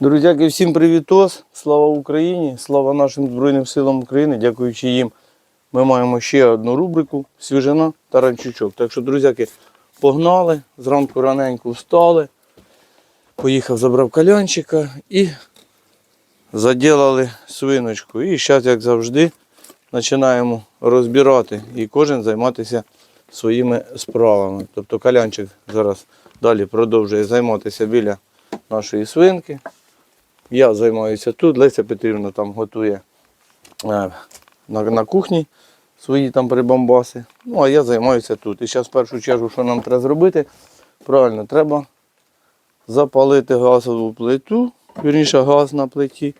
Друзяки, всім привітос! Слава Україні! Слава нашим Збройним силам України! Дякуючи їм, ми маємо ще одну рубрику Свіжина та ранчучок. Так що, друзяки, погнали, зранку раненько встали, поїхав, забрав калянчика і заділали свиночку. І зараз, як завжди, починаємо розбирати і кожен займатися своїми справами. Тобто калянчик зараз далі продовжує займатися біля нашої свинки. Я займаюся тут, Леся Петрівна там готує е, на, на кухні свої там прибамбаси. Ну, а я займаюся тут. І зараз в першу чергу, що нам треба зробити, правильно, треба запалити газову плиту, вірніше газ на плиті,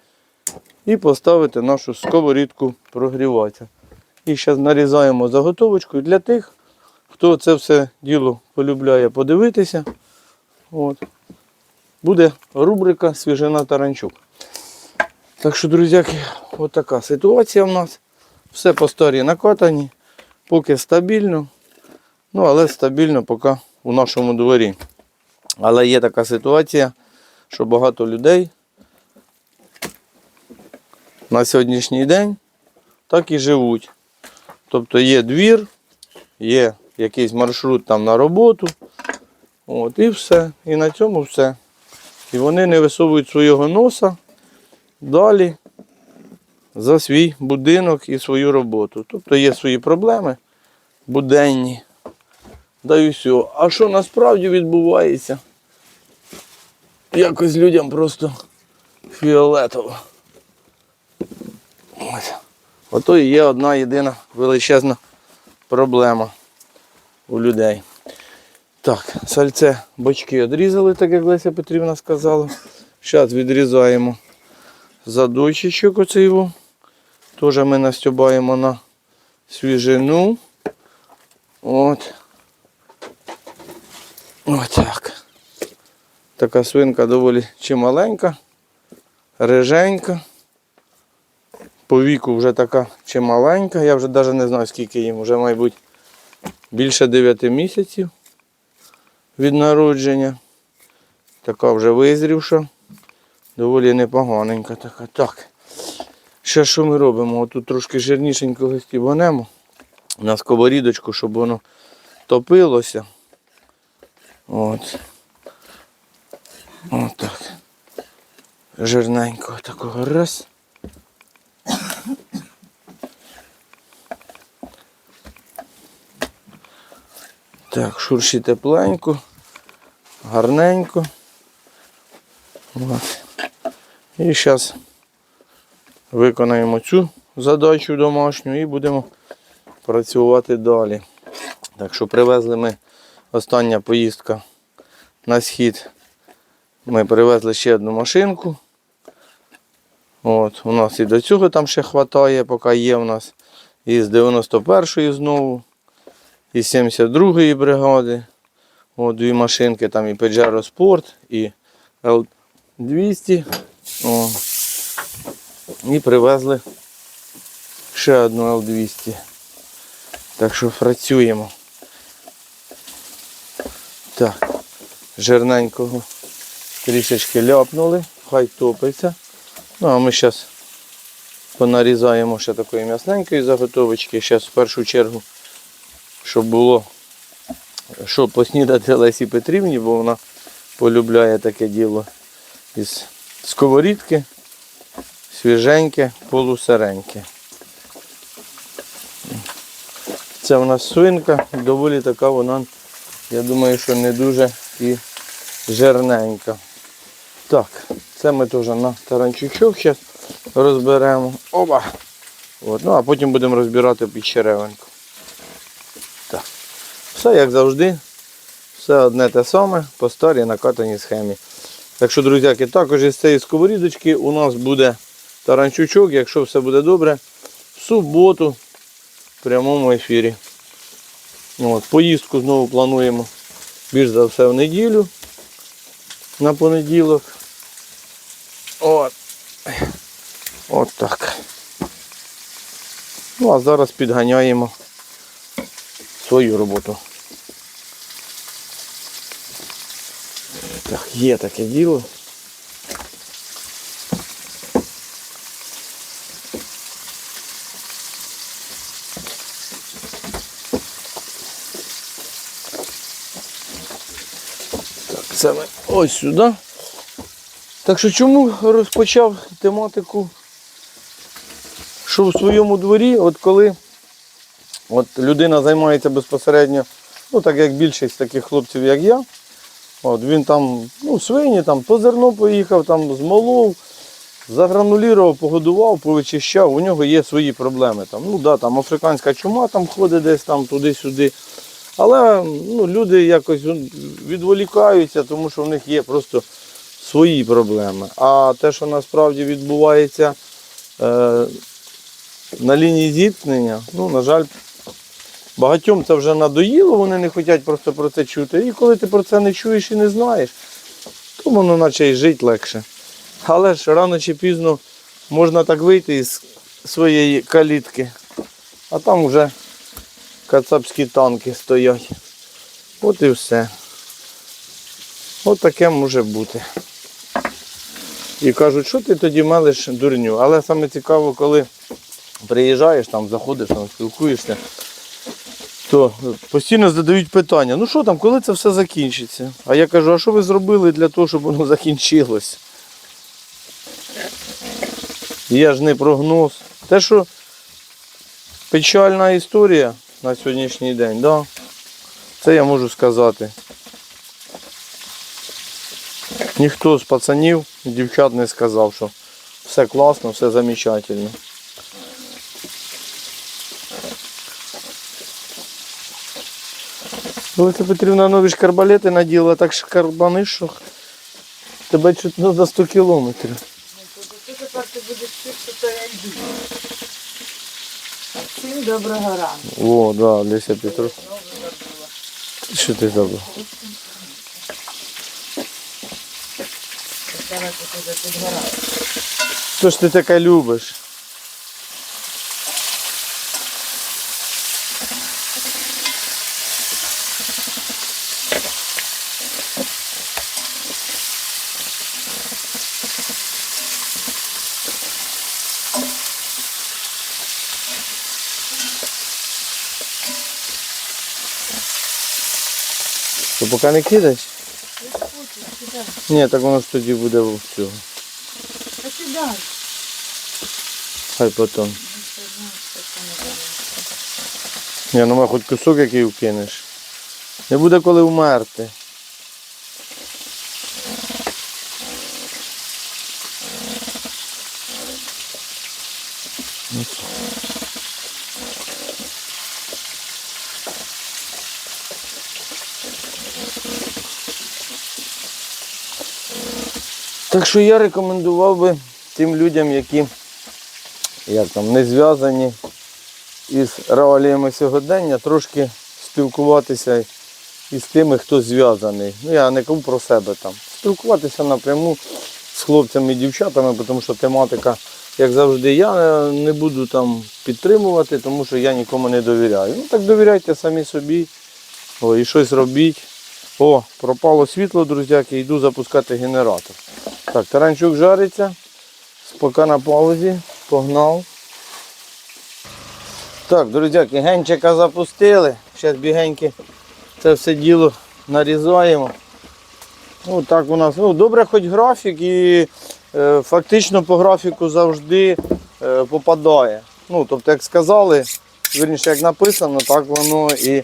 і поставити нашу сковорідку прогріватися. І зараз нарізаємо заготовочку для тих, хто це все діло полюбляє подивитися. От буде рубрика Свіжина Таранчук. Так що, друзяки, от така ситуація в нас. Все по старі накатані, поки стабільно. Ну, але стабільно поки у нашому дворі. Але є така ситуація, що багато людей на сьогоднішній день так і живуть. Тобто є двір, є якийсь маршрут там на роботу. От, і все. І на цьому все. І вони не висовують свого носа далі за свій будинок і свою роботу. Тобто є свої проблеми буденні. Да і все. А що насправді відбувається? Якось людям просто фіолетово. Ось. Ото і є одна єдина величезна проблема у людей. Так, сальце бочки відрізали, так як Леся Петрівна сказала. Зараз відрізаємо задойчичок оцей. його. Теж ми настюбаємо на свіжину. От. Отак. Така свинка доволі чималенька, риженька. По віку вже така чималенька. Я вже навіть не знаю, скільки їм, вже, мабуть, більше 9 місяців від народження. Така вже визрівша. Доволі непоганенька така. Так. Ще що ми робимо? Тут трошки жирнішенького стібанемо на сковорідочку, щоб воно топилося. От. От так. Жирненького такого раз. Так, шурші тепленько, гарненько. От. І зараз виконаємо цю задачу домашню і будемо працювати далі. Так що привезли ми остання поїздка на схід. Ми привезли ще одну машинку. От, У нас і до цього там ще вистачає, поки є у нас. І з 91-ї знову і з 72-ї бригади. О, дві машинки, там і Pajero Sport, і L200. О. І привезли ще одну L200. Так що працюємо. Так, жирненького трішечки ляпнули, хай топиться. Ну а ми зараз понарізаємо ще такої м'ясненької заготовочки. Зараз в першу чергу щоб було що поснідати Лесі Петрівні, бо вона полюбляє таке діло із сковорідки, свіженьке, полусиреньке. Це в нас свинка, доволі така вона, я думаю, що не дуже і жирненька. Так, це ми теж на таранчучок зараз розберемо. Оба! От, ну, а потім будемо розбирати під черевинку. Все як завжди, все одне те саме по старій накатаній схемі. Так що, друзяки, також із цієї сковорідочки у нас буде таранчучок, якщо все буде добре, в суботу в прямому ефірі. От, Поїздку знову плануємо більш за все в неділю на понеділок. От. От так. Ну а зараз підганяємо свою роботу. Так, є таке діло. Так, це ми ось сюди. Так що чому розпочав тематику, що в своєму дворі, от коли от людина займається безпосередньо, ну так як більшість таких хлопців, як я от він там, ну, свині, там по зерно поїхав, там змолов, загранулірував, погодував, повичищав, у нього є свої проблеми. Там, ну да, там африканська чума там ходить десь там туди-сюди. Але ну, люди якось відволікаються, тому що в них є просто свої проблеми. А те, що насправді відбувається е, на лінії зіткнення, ну, на жаль, багатьом це вже надоїло, вони не хочуть просто про це чути. І коли ти про це не чуєш і не знаєш, то воно наче й жити легше. Але ж рано чи пізно можна так вийти із своєї калітки, а там вже кацапські танки стоять. От і все. От таке може бути. І кажуть, що ти тоді мелиш дурню. Але саме цікаво, коли приїжджаєш, там заходиш, там спілкуєшся, то постійно задають питання, ну що там, коли це все закінчиться? А я кажу, а що ви зробили для того, щоб воно закінчилось? Я ж не прогноз. Те, що печальна історія на сьогоднішній день, да, це я можу сказати. Ніхто з пацанів, і дівчат не сказав, що все класно, все замечательно. Олеся Петрівна нові шкарбалети наділа, так шкарбаниш, що тебе чуть не за 100 кілометрів. Всім доброго ранку. О, да, Олеся Петров. Що ти забув? Що ж ти таке любиш? Поки не кидаєш? Ні, так воно ж тоді буде в цього. А сідай. Хай потім. Ні, ну хоч кусок який вкинеш. Не буде коли вмерти. Так що я рекомендував би тим людям, які як там, не зв'язані із реаліями сьогодення, трошки спілкуватися із тими, хто зв'язаний. Ну, я не кажу про себе там. Спілкуватися напряму з хлопцями і дівчатами, тому що тематика, як завжди, я не буду там підтримувати, тому що я нікому не довіряю. Ну так довіряйте самі собі. О, і щось робіть. О, пропало світло, друзяки, йду запускати генератор. Так, таранчук жариться. Поки на паузі. Погнав. Так, друзяки, генчика запустили. Зараз бігеньки це все діло нарізаємо. Ну, так у нас. Ну, добре, хоч графік і е, фактично по графіку завжди е, попадає. Ну, тобто, як сказали, вірніше, як написано, так воно і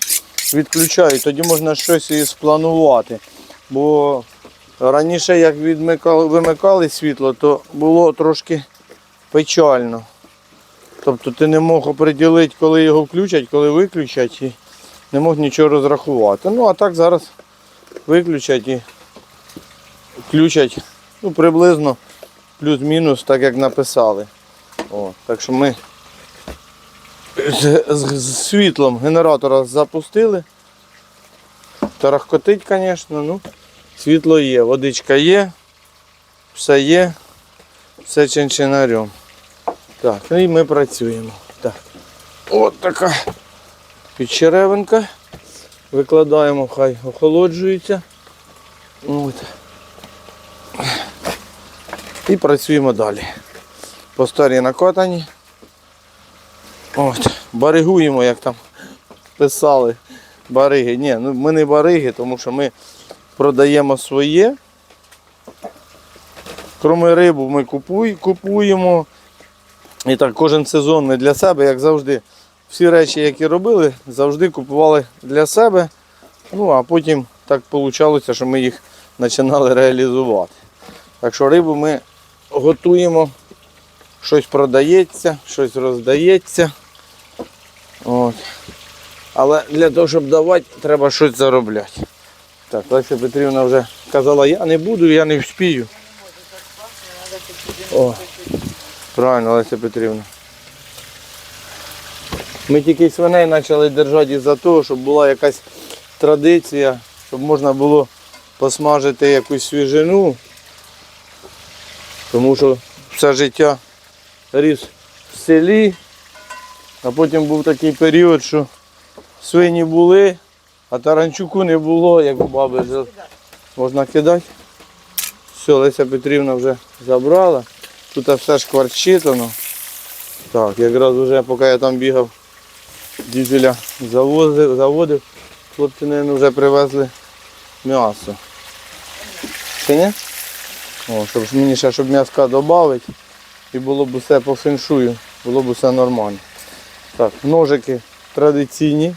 відключають. Тоді можна щось і спланувати. Бо раніше, як відмикали, вимикали світло, то було трошки печально. Тобто ти не мог оприділити, коли його включать, коли виключать, і не мог нічого розрахувати. Ну а так зараз виключать і включать ну, приблизно плюс-мінус, так як написали. О, так що ми з, з, з світлом генератора запустили. Тарахкотить, звісно, ну, світло є, водичка є, все є, все чинчинарем. Так, ну і ми працюємо. Так. От така підчеревинка. Викладаємо, хай охолоджується. От. І працюємо далі. По старій накатані. От. Баригуємо, як там писали. Бариги. Ні, ну ми не бариги, тому що ми продаємо своє. Кроме рибу ми купуємо. І так кожен сезон ми для себе, як завжди, всі речі, які робили, завжди купували для себе. Ну, а потім так вийшло, що ми їх починали реалізувати. Так що рибу ми готуємо, щось продається, щось роздається. От. Але для того, щоб давати, треба щось заробляти. Так, Леся Петрівна вже казала, я не буду, я не вспію. О, правильно, Леся Петрівна. Ми тільки свиней почали держати із-за того, щоб була якась традиція, щоб можна було посмажити якусь свіжину. Тому що все життя ріс в селі, а потім був такий період, що свині були, а таранчуку не було, як у баби вже можна кидати. Все, Леся Петрівна вже забрала. Тут все шкварчить воно. Так, якраз вже поки я там бігав, дізеля завозив, заводив, хлопці, мабуть, вже привезли м'ясо. Чи ні? О, щоб мені ще щоб м'яска додати і було б все по феншую, було б все нормально. Так, ножики традиційні,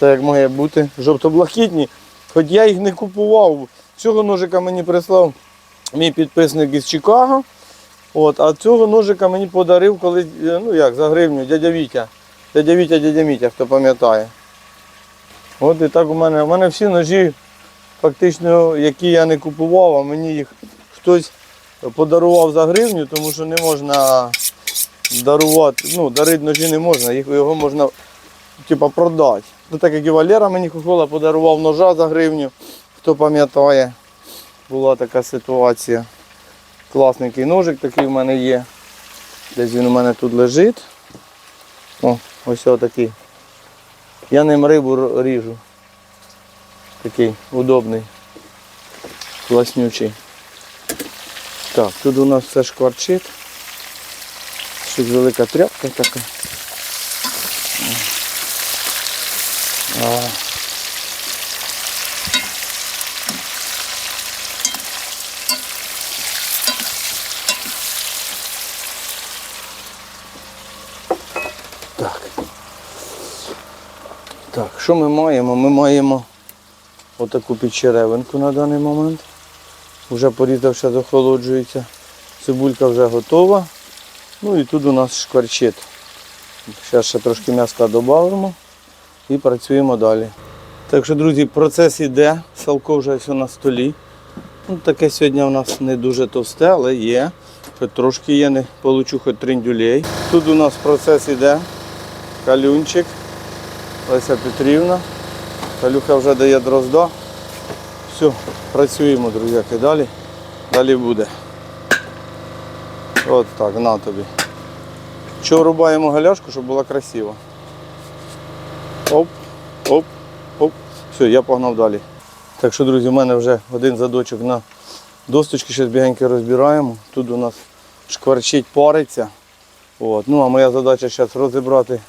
все як має бути, жовто-блакитні. Хоч я їх не купував. Цього ножика мені прислав мій підписник із Чикаго. От, а цього ножика мені подарив, коли, е, ну як, за гривню, дядя Вітя. Дядя Вітя, дядя Мітя, хто пам'ятає. От і так у мене. У мене всі ножі, фактично, які я не купував, а мені їх хтось подарував за гривню, тому що не можна дарувати, ну, дарити ножі не можна, його можна типа, продати. Ну, так як і Валера мені Хохола подарував ножа за гривню, хто пам'ятає, була така ситуація. Класненький ножик такий в мене є. Десь він у мене тут лежить. О, ось такий. Я ним рибу ріжу. Такий удобний, класнючий. Так, тут у нас все шкварчить. Щось велика тряпка така. Що ми маємо? Ми маємо отаку підчеревинку на даний момент. Вже порізавши, захолоджується. Цибулька вже готова. Ну і тут у нас шкварчит. Зараз ще трошки м'яска додамо і працюємо далі. Так що, друзі, процес іде, салко вже все на столі. Ну, таке сьогодні у нас не дуже товсте, але є. Хоч трошки є, не получу хоч триндюлей. Тут у нас процес іде. Калюнчик, Леся Петрівна. Калюха вже дає дрозда. Все, працюємо, друзяки, далі. Далі буде. От так, на тобі. Що рубаємо галяшку, щоб була красива. Оп, оп, оп. Все, я погнав далі. Так що, друзі, у мене вже один задочок на досточки, зараз бігенько розбираємо. Тут у нас шкварчить париться. От. Ну, а моя задача зараз розібрати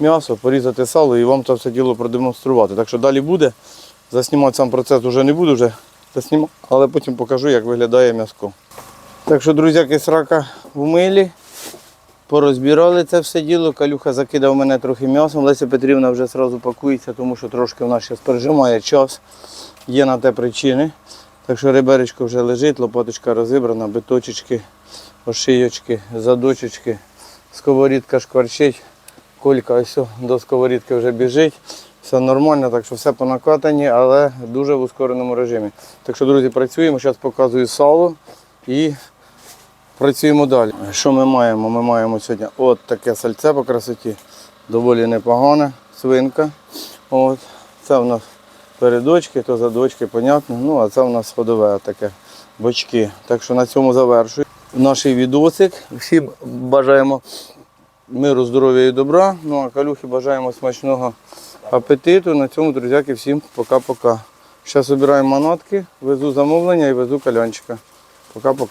м'ясо, порізати сало і вам це все діло продемонструвати. Так що далі буде. Заснімати сам процес вже не буду, вже заснімав, але потім покажу, як виглядає м'яско. Так що, друзяки, срака в милі. Порозбирали це все діло. Калюха закидав мене трохи м'ясом. Леся Петрівна вже одразу пакується, тому що трошки в нас зараз пережимає час. Є на те причини. Так що риберечко вже лежить, лопаточка розібрана, биточечки, ошийочки, задочечки, сковорідка шкварчить. Колька ось до сковорідки вже біжить. Все нормально, так що все по накатанні, але дуже в ускореному режимі. Так що, друзі, працюємо. Зараз показую сало і працюємо далі. Що ми маємо? Ми маємо сьогодні от таке сальце по красоті. Доволі непогане, свинка. От. Це в нас передочки, то задочки, понятно. Ну, а це в нас ходове таке бочки. Так що на цьому завершую наш відосик. Всім бажаємо миру, здоров'я і добра. Ну а калюхи бажаємо смачного апетиту. На цьому, друзяки, всім пока-пока. Зараз обираємо манатки, везу замовлення і везу калянчика. Пока-пока.